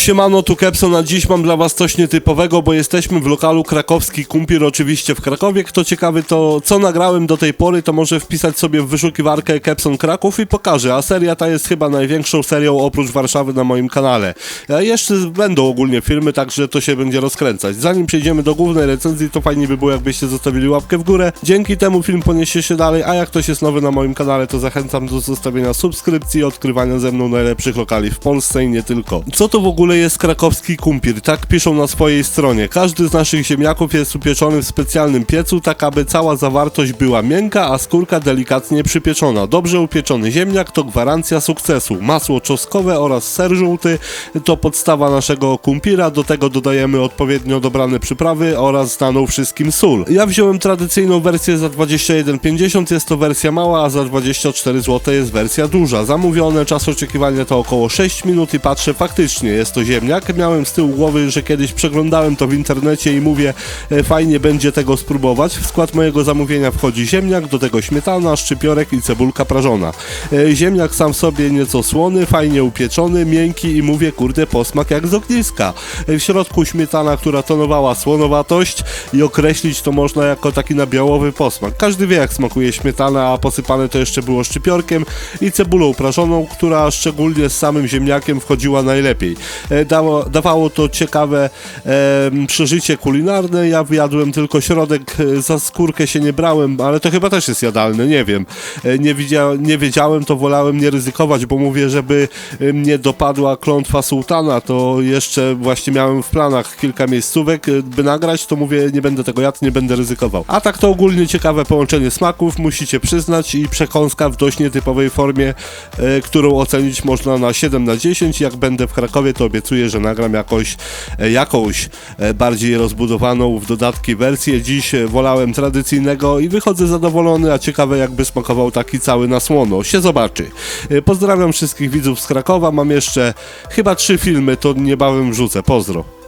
Siemano, tu Kepson, a dziś mam dla was coś nietypowego, bo jesteśmy w lokalu krakowski Kumpir, oczywiście w Krakowie. Kto ciekawy, to co nagrałem do tej pory, to może wpisać sobie w wyszukiwarkę Kepson Kraków i pokażę, a seria ta jest chyba największą serią oprócz Warszawy na moim kanale. E, Jeszcze będą ogólnie filmy, także to się będzie rozkręcać. Zanim przejdziemy do głównej recenzji, to fajnie by było, jakbyście zostawili łapkę w górę. Dzięki temu film poniesie się dalej, a jak ktoś jest nowy na moim kanale, to zachęcam do zostawienia subskrypcji i odkrywania ze mną najlepszych lokali w Polsce i nie tylko. Co to w ogóle jest krakowski kumpir? Tak piszą na swojej stronie. Każdy z naszych ziemniaków jest upieczony w specjalnym piecu, tak aby cała zawartość była miękka, a skórka delikatnie przypieczona. Dobrze upieczony ziemniak to gwarancja sukcesu. Masło czosnkowe oraz ser żółty to podstawa naszego kumpira. Do tego dodajemy odpowiednio dobrane przyprawy oraz znaną wszystkim sól. Ja wziąłem tradycyjną wersję za 21,50, jest to wersja mała, a za 24 zł jest wersja duża. Zamówione, czas oczekiwania to około 6 minut i patrzę, faktycznie jest to ziemniak. Miałem z tyłu głowy, że kiedyś przeglądałem to w internecie i mówię, e, fajnie będzie tego spróbować. W skład mojego zamówienia wchodzi ziemniak, do tego śmietana, szczypiorek i cebulka prażona. E, Ziemniak sam sobie nieco słony, fajnie upieczony, miękki i mówię, kurde, posmak jak z ogniska. E, W środku śmietana, która tonowała słonowatość i określić to można jako taki nabiałowy posmak. Każdy wie, jak smakuje śmietana, a posypane to jeszcze było szczypiorkiem i cebulą prażoną, która szczególnie z samym ziemniakiem wchodziła najlepiej. E, Dało, dawało to ciekawe em, przeżycie kulinarne. Ja wyjadłem tylko środek, e, za skórkę się nie brałem, ale to chyba też jest jadalne, nie wiem. E, Nie, widzia, nie wiedziałem, to wolałem nie ryzykować, bo mówię, żeby e, mnie dopadła klątwa sułtana, to jeszcze właśnie miałem w planach kilka miejscówek, e, by nagrać, to mówię, nie będę tego jadł, nie będę ryzykował. A tak to ogólnie ciekawe połączenie smaków, musicie przyznać i przekąska w dość nietypowej formie, e, którą ocenić można na 7 na 10. Jak będę w Krakowie, to obiecuję, że nagram jakoś, e, jakąś e, bardziej rozbudowaną w dodatki wersję. Dziś e, wolałem tradycyjnego i wychodzę zadowolony, a ciekawe jakby smakował taki cały na słono. Się zobaczy. Pozdrawiam wszystkich widzów z Krakowa. Mam jeszcze chyba trzy filmy, to niebawem wrzucę. Pozdro.